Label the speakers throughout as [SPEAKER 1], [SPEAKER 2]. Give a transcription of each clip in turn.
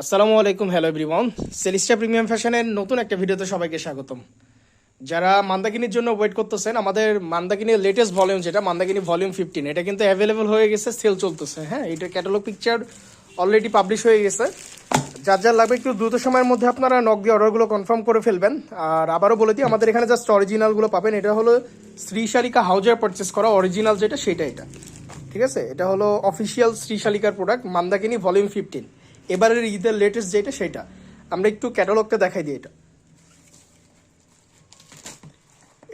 [SPEAKER 1] আসসালামু আলাইকুম, hello everyone. সেলিস্টা premium ফ্যাশনের নতুন একটা ভিডিওতে সবাইকে স্বাগতম। যারা মান্দাকিনির জন্য ওয়েট করতেছেন, আমাদের মান্দাকিনির লেটেস্ট ভলিউম যেটা, মান্দাকিনি ভলিউম ফিফটিন এটা কিন্তু অ্যাভেলেবল হয়ে গেছে সেল চলতেছে। হ্যাঁ এটা ক্যাটালগ পিকচার অলরেডি পাবলিশ হয়ে গেছে। যার যার লাগবে একটু দ্রুত সময়ের মধ্যে আপনারা নক দিয়ে অর্ডারগুলো কনফার্ম করে ফেলবেন। আর আবারও বলে দিই, আমাদের এখানে জাস্ট অরিজিনালগুলো পাবেন। এটা হলো শ্রীশালিকা হাউজার পারচেস করা অরিজিনাল যেটা, সেটা এটা। ঠিক আছে? এটা হলো অফিসিয়াল শ্রীশালিকার প্রোডাক্ট মান্দাকিনি ভলিউম ফিফটিন এবারের ঈদের লেটেস্ট যেটা সেটা। আমরা একটু ক্যাটালগটা দেখাই দিই এটা।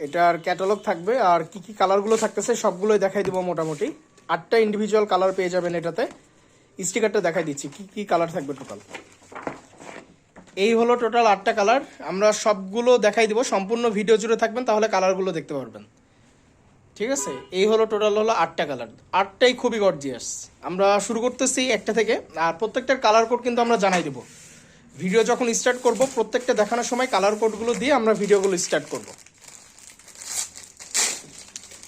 [SPEAKER 1] এটার ক্যাটালগ থাকবে, আর কি কি কালারগুলো থাকতেছে সবগুলোই দেখাই দিব মোটামুটি। আটটা ইন্ডিভিজুয়াল কালার পেয়ে যাবেন এটাতে। স্টিকারটা দেখাই দিচ্ছি, কি কি কালার থাকবে টোটাল এই হলো টোটাল আটটা কালার আমরা সবগুলো দেখাই দিব, সম্পূর্ণ ভিডিও জুড়ে থাকবেন, তাহলে কালারগুলো দেখতে পারবেন। ঠিক আছে? এই হলো টোটাল হলো আটটা কালার আটটাই খুবই গর্জিয়াস আমরা শুরু করতেছি একটা থেকে। আর প্রত্যেকটার কালার কোড কিন্তু আমরা জানাই দেবো। ভিডিও যখন স্টার্ট করব, প্রত্যেকটা দেখানোর সময় কালার কোডগুলো দিয়ে আমরা ভিডিওগুলো স্টার্ট করব।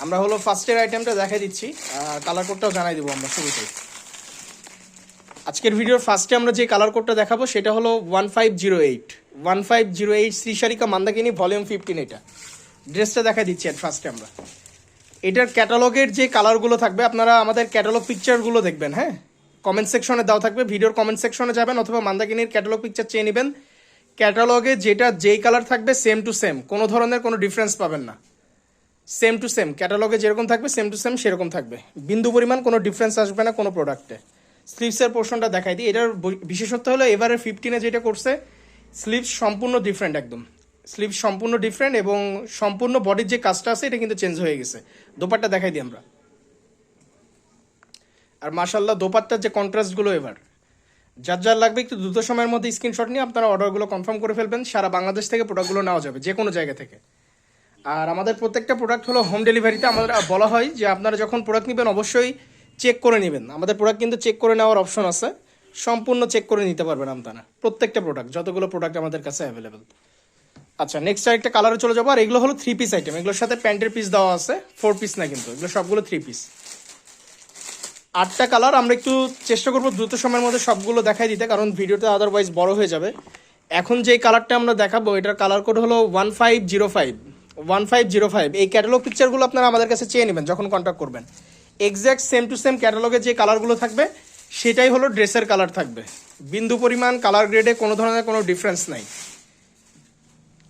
[SPEAKER 1] আমরা হলো ফার্স্টের আইটেমটা দেখাই দিচ্ছি। কালার কোডটাও জানাই দেবো আমরা শুরুতেই। আজকের ভিডিওর ফার্স্টে আমরা যে কালার কোডটা দেখাবো, সেটা হলো one five zero eight one five zero eight Shrisharika Mandakini volume fifteen এটা। ড্রেসটা দেখা দিচ্ছি আর ফার্স্টে আমরা। এটার ক্যাটালগের যে কালারগুলো থাকবে, আপনারা আমাদের ক্যাটালগ পিকচারগুলো দেখবেন হ্যাঁ? কমেন্ট সেকশনে দেওয়া থাকবে, ভিডিওর কমেন্ট সেকশনে যাবেন, অথবা মান্দাকিনির ক্যাটালগ পিকচার চেয়ে নেবেন। ক্যাটালগে যেটা, যেই কালার থাকবে সেম টু সেম কোনো ধরনের কোনো ডিফারেন্স পাবেন না। সেম টু সেম ক্যাটালগে যেরকম থাকবে সেম টু সেম সেরকম থাকবে। বিন্দু পরিমাণ কোনো ডিফারেন্স আসবে না কোনো প্রোডাক্টে স্লিভসের পোর্শনটা দেখাই দিই, এটার বিশেষত্ব হলো এবারে ফিফটিনে যেটা করছে স্লিভস সম্পূর্ণ ডিফারেন্ট একদম। স্লিভ সম্পূর্ণ ডিফারেন্ট এবং সম্পূর্ণ বডির যে কাজটা আছে, এটা কিন্তু চেঞ্জ হয়ে গেছে। দোপাট্টা দেখাই দিই আমরা। আর মাশাল্লাহ দোপাট্টার যে কন্ট্রাস্টগুলো এবার। যার যার লাগবে একটু দ্রুত সময়ের মধ্যে স্ক্রিনশট নিয়ে আপনারা অর্ডারগুলো কনফার্ম করে ফেলবেন, সারা বাংলাদেশ থেকে প্রোডাক্টগুলো নেওয়া যাবে, যে কোনো জায়গা থেকে। আর আমাদের প্রত্যেকটা প্রোডাক্ট হলো হোম ডেলিভারিতে আমাদের বলা হয় যে আপনারা যখন প্রোডাক্ট নেবেন, অবশ্যই চেক করে নেবেন। আমাদের প্রোডাক্ট কিন্তু চেক করে নেওয়ার অপশন আছে। সম্পূর্ণ চেক করে নিতে পারবেন আপনারা, প্রত্যেকটা প্রোডাক্ট যতগুলো প্রোডাক্ট আমাদের কাছে অ্যাভেলেবেল আচ্ছা নেক্সট আরেকটা কালারে চলে যাব, আর এগুলো হলো থ্রি পিস আইটেম এগুলোর সাথে প্যান্টের পিস দেওয়া আছে ফোর পিস না কিন্তু, এগুলো সবগুলো থ্রি পিস আটটা কালার আমরা একটু চেষ্টা করব দ্রুত সময়ের মধ্যে সবগুলো দেখাই দিতে, কারণ ভিডিওটা আদারওয়াইজ বড় হয়ে যাবে। এখন যে কালারটা আমরা দেখাবো, এটার কালার কোড হলো one five zero five one five zero five এই ক্যাটালগ পিকচারগুলো আপনারা আমাদের কাছে চেয়ে নেবেন, যখন কন্ট্যাক্ট করবেন। এক্স্যাক্ট সেম টু সেম ক্যাটালগে যে কালারগুলো থাকবে, সেটাই হলো ড্রেসের কালার থাকবে। বিন্দু পরিমাণ কালার গ্রেডে কোনো ধরনের কোনো ডিফারেন্স নাই।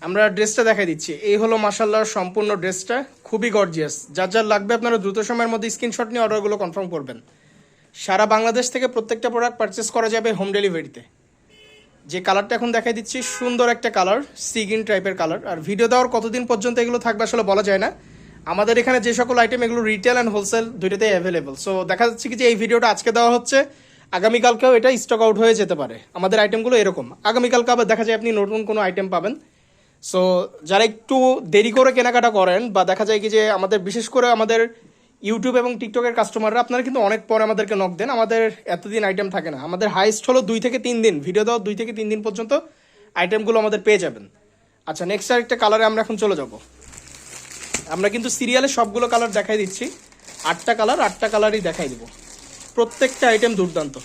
[SPEAKER 1] আমরা ড্রেসটা দেখাই দিচ্ছি। এই হলো মাসাল্লাহর সম্পূর্ণ ড্রেসটা। খুবই গর্জিয়াস যার যার লাগবে আপনারা দ্রুত সময়ের মধ্যে স্ক্রিনশট নিয়ে অর্ডারগুলো কনফার্ম করবেন। সারা বাংলাদেশ থেকে প্রত্যেকটা প্রোডাক্ট পারচেস করা যাবে হোম ডেলিভারিতে যে কালারটা এখন দেখাই দিচ্ছি, সুন্দর একটা কালার সিগিন টাইপের কালার আর ভিডিও দেওয়ার কতদিন পর্যন্ত এগুলো থাকবে আসলে বলা যায় না। আমাদের এখানে যে সকল আইটেম এগুলো রিটেল অ্যান্ড হোলসেল দুইটাতেই অ্যাভেলেবল সো দেখা যাচ্ছে কি যে এই ভিডিওটা আজকে দেওয়া হচ্ছে। আগামীকালকেও এটা স্টক আউট হয়ে যেতে পারে। আমাদের আইটেমগুলো এরকম। আগামীকালকে আবার দেখা যায় আপনি নতুন কোনো আইটেম পাবেন। সো যারা একটু দেরি করে কেনাকাটা করেন বা দেখা যায় কি যে আমাদের, বিশেষ করে আমাদের ইউটিউব এবং টিকটকের কাস্টমাররা আপনারা কিন্তু অনেক পরে আমাদেরকে নক দেন। আমাদের এতদিন আইটেম থাকে না। আমাদের হাইস্ট হলো দুই থেকে তিন দিন। ভিডিও দেওয়ার দুই থেকে তিন দিন পর্যন্ত আইটেমগুলো আমাদের পেয়ে যাবেন। আচ্ছা নেক্সট আরেকটা কালারে আমরা এখন চলে যাব। আমরা কিন্তু সিরিয়ালে সবগুলো কালার দেখাই দিচ্ছি। আটটা কালার আটটা কালারই দেখাই দেবো। প্রত্যেকটা আইটেম দুর্দান্ত।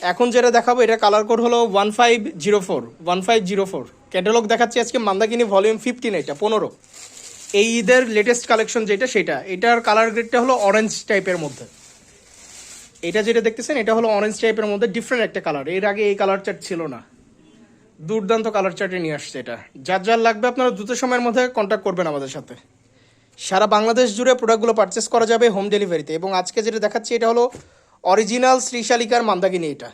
[SPEAKER 1] এখন যেটা দেখাবো, এটা কালার কোড হলো one five zero four one five zero four catalogue দেখাচ্ছি আজকে মান্দাকিনি ভলিউম ফিফটিন এটা, পনেরো। এই ঈদের লেটেস্ট কালেকশন যেটা, সেটা। এটার কালার গ্রেডটা হলো অরেঞ্জ টাইপের মধ্যে। এটা যেটা দেখতেছেন, এটা হলো অরেঞ্জ টাইপের মধ্যে ডিফারেন্ট একটা কালারের আগে এই কালার চার্ট ছিল না। দুর্দান্ত কালার চার্টে নিয়ে আসছে এটা। যার যার লাগবে আপনারা দ্রুত সময়ের মধ্যে কন্ট্যাক্ট করবেন আমাদের সাথে। সারা বাংলাদেশ জুড়ে প্রোডাক্টগুলো পারচেস করা যাবে হোম ডেলিভারিতে এবং আজকে যেটা দেখাচ্ছি, এটা হলো অরিজিনাল শ্রীশালিকার মান্দাকিনি এটা।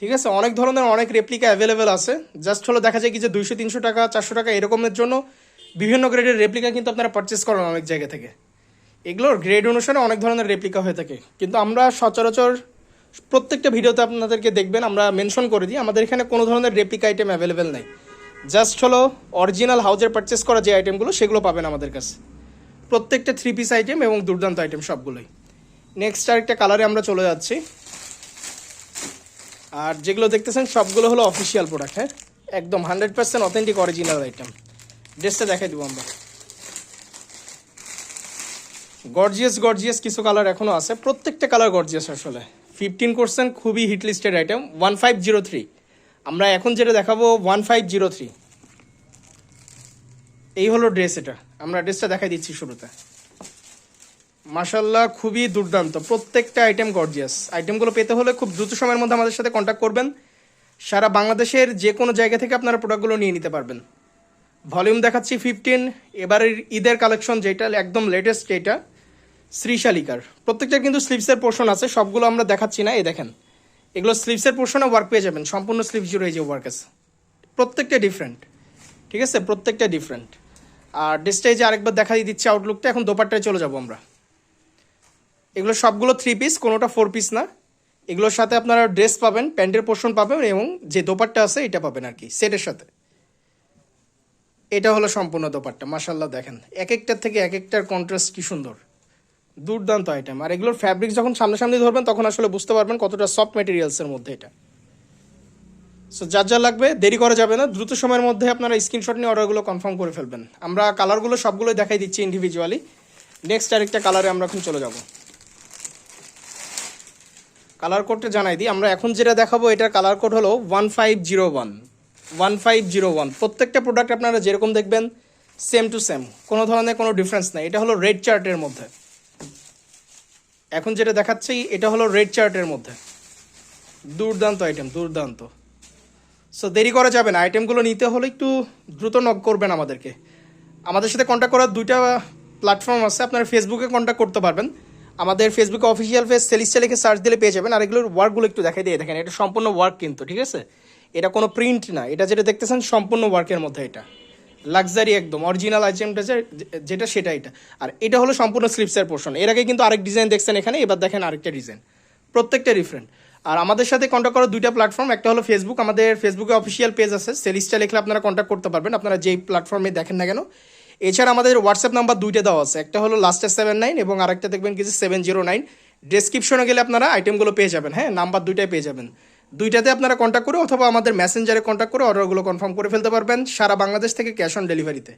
[SPEAKER 1] ঠিক আছে? অনেক ধরনের অনেক রেপ্লিকা অ্যাভেলেবেল আছে। জাস্ট হলো দেখা যায় কি যে দুইশো, তিনশো টাকা, চারশো টাকা এরকমের জন্য বিভিন্ন গ্রেডের রেপ্লিকা কিন্তু আপনারা পারচেস করেন অনেক জায়গা থেকে। এগুলোর গ্রেড অনুসারে অনেক ধরনের রেপ্লিকা হয়ে থাকে। কিন্তু আমরা সচরাচর প্রত্যেকটা ভিডিওতে আপনাদেরকে দেখবেন, আমরা মেনশন করে দিই, আমাদের এখানে কোনো ধরনের রেপ্লিকা আইটেম অ্যাভেলেবেল নাই। জাস্ট হলো অরিজিনাল হাউজের পারচেস করা যে আইটেমগুলো সেগুলো পাবেন আমাদের কাছে। প্রত্যেকটা থ্রি পিস আইটেম এবং দুর্দান্ত আইটেম সবগুলোই। নেক্সট আরেকটা কালারে আমরা চলে যাচ্ছি। আর যেগুলো দেখতেছেন, সবগুলো হলো অফিসিয়াল প্রোডাক্ট হ্যাঁ? একদম hundred percent authentic original item ড্রেসটা দেখাই দেবো আমরা। গর্জিয়াস গর্জিয়াস কিছু কালার এখনও আছে। প্রত্যেকটা কালার গর্জিয়াস আসলে। ফিফটিন পার্সেন্ট খুবই hit listed item one five zero three আমরা এখন যেটা দেখাবো ওয়ান ফাইভ জিরো থ্রি এই হলো ড্রেস এটা। আমরা ড্রেসটা দেখাই দিচ্ছি শুরুতে। মাশাল্লাহ খুবই দুর্দান্ত। প্রত্যেকটা আইটেম গর্জিয়াস আইটেমগুলো পেতে হলে খুব দ্রুত সময়ের মধ্যে আমাদের সাথে কন্ট্যাক্ট করবেন। সারা বাংলাদেশের যে কোনো জায়গা থেকে আপনারা প্রোডাক্টগুলো নিয়ে নিতে পারবেন। ভলিউম দেখাচ্ছি ফিফটিন এবারের ঈদের কালেকশন যেটা, একদম লেটেস্ট যেটা শ্রীশালিকার প্রত্যেকটা কিন্তু স্লিভসের পোর্শন আছে, সবগুলো আমরা দেখাচ্ছি না, এই দেখেন। এগুলো স্লিভসের পোর্শনে ওয়ার্ক পেয়ে যাবেন, সম্পূর্ণ স্লিভস জুড়ে যে ওয়ার্ক আছে। প্রত্যেকটা ডিফারেন্ট ঠিক আছে? প্রত্যেকটা ডিফারেন্ট আর যে আরেকবার দেখাই দিচ্ছি আউটলুকটা এখন দোপাট্টায় চলে যাব আমরা। এগুলো সবগুলো থ্রি পিস কোনোটা ফোর পিস না। এগুলোর সাথে আপনারা ড্রেস পাবেন, প্যান্টের পোর্শন পাবেন এবং যে দোপাট্টা আছে এটা পাবেন আর কি সেটের সাথে। এটা হলো সম্পূর্ণ দোপাট্টা মাসাল্লাহ দেখেন। এক একটার থেকে এক একটার কন্ট্রাস্ট কি সুন্দর। দুর্দান্ত আইটেম আর এগুলোর ফ্যাব্রিক যখন সামনাসামনি ধরবেন, তখন আসলে বুঝতে পারবেন কতটা সফট মেটেরিয়ালসের মধ্যে এটা। সো যার যা লাগবে, দেরি করা যাবে না। দ্রুত সময়ের মধ্যে আপনারা স্ক্রিনশট নিয়ে অর্ডারগুলো কনফার্ম করে ফেলবেন। আমরা কালারগুলো সবগুলোই দেখাই দিচ্ছি ইন্ডিভিজুয়ালি নেক্সট আরেকটা কালারে আমরা এখন চলে যাব। কালার কোডটা জানাই দিই। আমরা এখন যেটা দেখাবো, এটার কালার কোড হলো one five zero one one five zero one প্রত্যেকটা প্রোডাক্ট আপনারা যেরকম দেখবেন সেম টু সেম কোনো ধরনের কোনো ডিফারেন্স নাই। এটা হলো রেড চার্টের মধ্যে। এখন যেটা দেখাচ্ছি, এটা হলো রেড চার্টের মধ্যে। দুর্দান্ত আইটেম দুর্দান্ত। সো দেরি করা যাবে না। আইটেমগুলো নিতে হলে একটু দ্রুত নক করবেন আমাদেরকে। আমাদের সাথে কন্ট্যাক্ট করার দুইটা প্ল্যাটফর্ম আছে। আপনারা ফেসবুকে কন্ট্যাক্ট করতে পারবেন। আমাদের ফেসবুকে অফিসিয়াল পেজ সেলিস্টা লিখে সার্চ দিলে পেয়ে যাবেন। আর এগুলোর ওয়ার্কগুলো একটু দেখাই দিয়ে দেখেন, এটা সম্পূর্ণ ওয়ার্ক কিন্তু, ঠিক আছে? এটা কোনো প্রিন্ট না, এটা যেটা দেখতেছেন সম্পূর্ণ ওয়ার্কের মধ্যে এটা। লাক্সারি একদম অরিজিনাল আইটেমটা যেটা সেটা এটা। আর এটা হলো সম্পূর্ণ স্লিপসের পোর্শন এর আগে কিন্তু আরেক ডিজাইন দেখছেন এখানে, এবার দেখেন আরেকটা ডিজাইন প্রত্যেকটা ডিফারেন্ট আর আমাদের সাথে কন্ট্যাক্ট করার দুইটা প্ল্যাটফর্ম একটা হলো ফেসবুক আমাদের ফেসবুকে অফিসিয়াল পেজ আছে। সেলিস্টা লিখলে আপনারা কন্ট্যাক্ট করতে পারবেন। আপনারা যেই প্ল্যাটফর্মে দেখেন না কেন এছাড়া আমাদের হোয়াটসঅ্যাপ নাম্বার দুইটা দেওয়া আছে। একটা হলো লাস্টের সেভেন নাইন এবং আরেকটা দেখবেন কিছু সেভেন জিরো নাইন ডেসক্রিপশনে গেলে আপনারা আইটেমগুলো পেয়ে যাবেন হ্যাঁ? নাম্বার দুইটাই পেয়ে যাবেন। দুইটাতে আপনারা কন্ট্যাক্ট করে অথবা আমাদের মেসেঞ্জারে কন্ট্যাক্ট করে অর্ডারগুলো কনফার্ম করে ফেলতে পারবেন সারা বাংলাদেশ থেকে ক্যাশ অন ডেলিভারিতে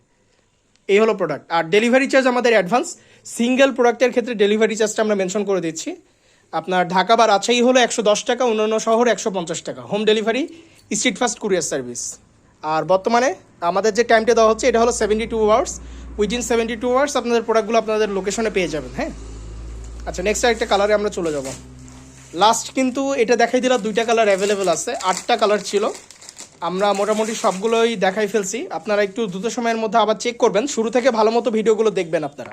[SPEAKER 1] এই হলো প্রোডাক্ট আর ডেলিভারি চার্জ আমাদের অ্যাডভান্স সিঙ্গেল প্রোডাক্টের ক্ষেত্রে ডেলিভারি চার্জটা আমরা মেনশন করে দিচ্ছি। আপনার ঢাকা বা রাজশাহী হলো একশো দশ টাকা, অন্যান্য শহর একশো পঞ্চাশ টাকা। Home delivery street fast courier service আর বর্তমানে আমাদের যে টাইমটা দেওয়া হচ্ছে, এটা হলো seventy two hours within seventy two hours আপনাদের প্রোডাক্টগুলো আপনাদের লোকেশনে পেয়ে যাবেন হ্যাঁ? আচ্ছা নেক্সট আরেকটা কালারে আমরা চলে যাব। লাস্ট কিন্তু এটা দেখাই দিলাম, দুইটা কালার অ্যাভেলেবেল আছে, আটটা কালার ছিল। আমরা মোটামুটি সবগুলোই দেখাই ফেলছি। আপনারা একটু দ্রুত সময়ের মধ্যে আবার চেক করবেন। শুরু থেকে ভালো মতো ভিডিওগুলো দেখবেন আপনারা।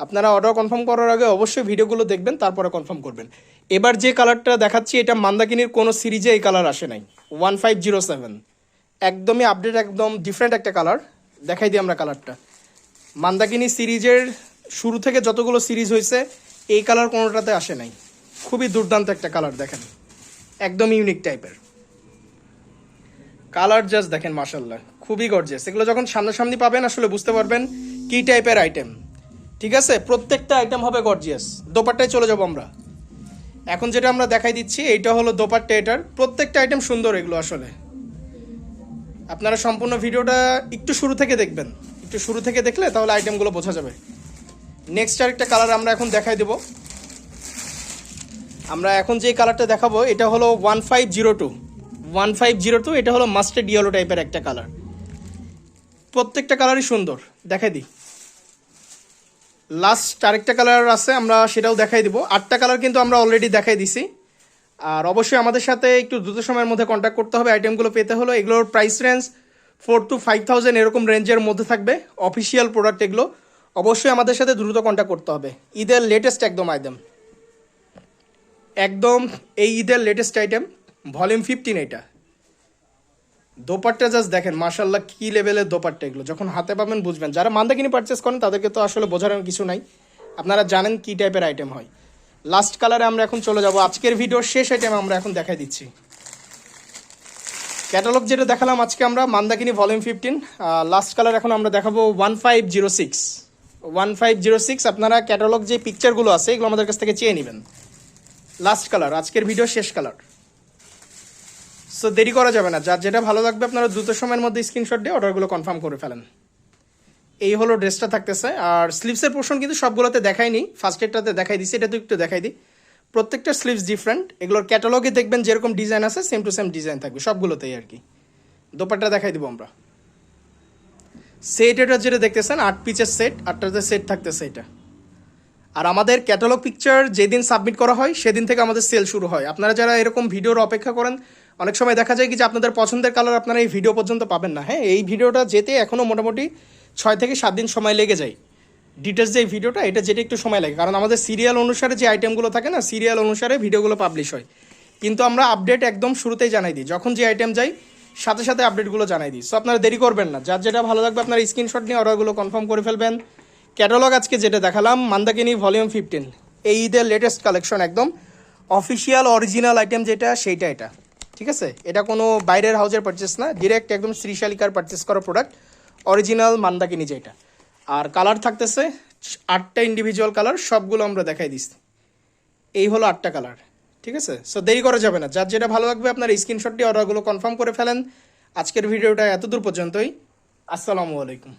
[SPEAKER 1] আপনারা অর্ডার কনফার্ম করার আগে অবশ্যই ভিডিওগুলো দেখবেন, তারপরে কনফার্ম করবেন। এবার যে কালারটা দেখাচ্ছি, এটা মান্দাকিনির কোনো সিরিজে এই কালার আসে নাই। ওয়ান ফাইভ জিরো সেভেন একদমই আপডেট একদম ডিফারেন্ট একটা কালার দেখাই দিই আমরা কালারটা মান্দাকিনি সিরিজের শুরু থেকে যতগুলো সিরিজ হয়েছে, এই কালার কোনোটাতে আসে নাই। খুবই দুর্দান্ত একটা কালার দেখেন। একদম ইউনিক টাইপের কালার জাস্ট দেখেন মাসাল্লাহ খুবই গর্জিয়াস এগুলো যখন সামনাসামনি পাবেন, আসলে বুঝতে পারবেন কি টাইপের আইটেম ঠিক আছে? প্রত্যেকটা আইটেম হবে গর্জিয়াস দোপাট্টায় চলে যাব আমরা। এখন যেটা আমরা দেখাই দিচ্ছি, এইটা হলো দোপাট্টা এটার। প্রত্যেকটা আইটেম সুন্দর এগুলো আসলে। আপনারা সম্পূর্ণ ভিডিওটা একটু শুরু থেকে দেখবেন। একটু শুরু থেকে দেখলে তাহলে আইটেমগুলো বোঝা যাবে। নেক্সট আরেকটা কালার আমরা এখন দেখাই দেবো। আমরা এখন যে কালারটা দেখাবো, এটা হলো one five zero two one five zero two এটা হলো মাস্টার্ড ইয়েলো টাইপের একটা কালার প্রত্যেকটা কালারই সুন্দর। দেখাই দিই। লাস্ট আরেকটা কালার আছে, আমরা সেটাও দেখাই দিব। আটটা কালার কিন্তু আমরা অলরেডি দেখাই দিছি। আর অবশ্যই আমাদের সাথে একটু দ্রুত সময়ের মধ্যে কন্ট্যাক্ট করতে হবে আইটেমগুলো পেতে হলো। এগুলোর price range four two five thousand এরকম রেঞ্জের মধ্যে থাকবে অফিসিয়াল প্রোডাক্ট এগুলো। অবশ্যই আমাদের সাথে দ্রুত কন্ট্যাক্ট করতে হবে। ঈদের লেটেস্ট একদম আইটেম একদম এই ঈদের লেটেস্ট আইটেম ভলিউম ফিফটিন এটা। দোপাট্টা জাস্ট দেখেন মার্শাল্লাহ কী লেভেলের দোপাট্টা এগুলো। যখন হাতে পাবেন বুঝবেন। যারা মান্দাকিনি পারচেস করেন, তাদেরকে তো আসলে বোঝার কিছু নাই। আপনারা জানেন কী টাইপের আইটেম হয়। লাস্ট কালারে আমরা এখন চলে যাব। আজকের ভিডিওর শেষ আইটেম আমরা এখন দেখাই দিচ্ছি। ক্যাটালগ যেটা দেখালাম আজকে আমরা, Mandakini volume fifteen last colour এখন আমরা দেখাবো one five zero six one five zero six আপনারা ক্যাটালগ যে পিকচারগুলো আছে, এগুলো আমাদের কাছ থেকে চেয়ে নেবেন। লাস্ট কালার আজকের ভিডিও শেষ কালার সো দেরি করা যাবে না। যার যেটা ভালো লাগবে, আপনারা দ্রুত সময়ের মধ্যে স্ক্রিনশট দিয়ে অর্ডারগুলো কনফার্ম করে ফেলেন। এই হলো ড্রেসটা থাকতেছে। আর স্লিভসের পোর্শন কিন্তু সবগুলোতে দেখাইনি। ফার্স্ট এডটাতে দেখাই দিছি, এটা তো একটু দেখাই দিই। প্রত্যেকটা স্লিভস ডিফারেন্ট এগুলোর ক্যাটালগে দেখবেন যেরকম ডিজাইন আছে সেম টু সেম ডিজাইন থাকবে, সবগুলোতেই আর কি। দোপাট্টা দেখাই দিব আমরা। সেট এটা যেটা দেখতেছেন, আট পিচের সেট আটটাতে সেট থাকতেছে এটা। আর আমাদের ক্যাটালগ পিকচার যেদিন সাবমিট করা হয়, সেদিন থেকে আমাদের সেল শুরু হয়। আপনারা যারা এরকম ভিডিওর অপেক্ষা করেন, অনেক সময় দেখা যায় কি যে আপনাদের পছন্দের কালার আপনারা এই ভিডিও পর্যন্ত পাবেন না। হ্যাঁ এই ভিডিওটা যেতে এখনও মোটামুটি ছয় থেকে সাত দিন সময় লেগে যায়। ডিটেলস যে ভিডিওটা, এটা যেটা একটু সময় লাগে। কারণ আমাদের সিরিয়াল অনুসারে যে আইটেমগুলো থাকে না সিরিয়াল অনুসারে ভিডিওগুলো পাবলিশ হয়। কিন্তু আমরা আপডেট একদম শুরুতেই জানাই দিই। যখন যে আইটেম যাই, সাথে সাথে আপডেটগুলো জানাই দিই। সো আপনারা দেরি করবেন না। যার যেটা ভালো লাগবে, আপনারা স্ক্রিনশট নিয়ে অর্ডারগুলো কনফার্ম করে ফেলবেন। ক্যাটালগ আজকে যেটা দেখালাম, মান্দাকিনি ভলিউম ফিফটিন এই ঈদের লেটেস্ট কালেকশন একদম অফিসিয়াল অরিজিনাল আইটেম যেটা, সেইটা এটা। ঠিক আছে? এটা কোনো বাইরের হাউজের পারচেস না। ডিরেক্ট একদম শ্রীশালিকার পারচেস করা প্রোডাক্ট অরিজিনাল মান্দাকিনি যেটা। আর কালার থাকতেছে আটটা ইন্ডিভিজুয়াল কালার, সবগুলো আমরা দেখাই দিস এই হলো আটটা কালার, ঠিক আছে? সো দেরি করা যাবে না। যার যেটা ভালো লাগবে, আপনার স্ক্রিনশটটি অর্ডারগুলো কনফার্ম করে ফেলেন। আজকের ভিডিওটা এতদূর পর্যন্তই। আসসালামু আলাইকুম।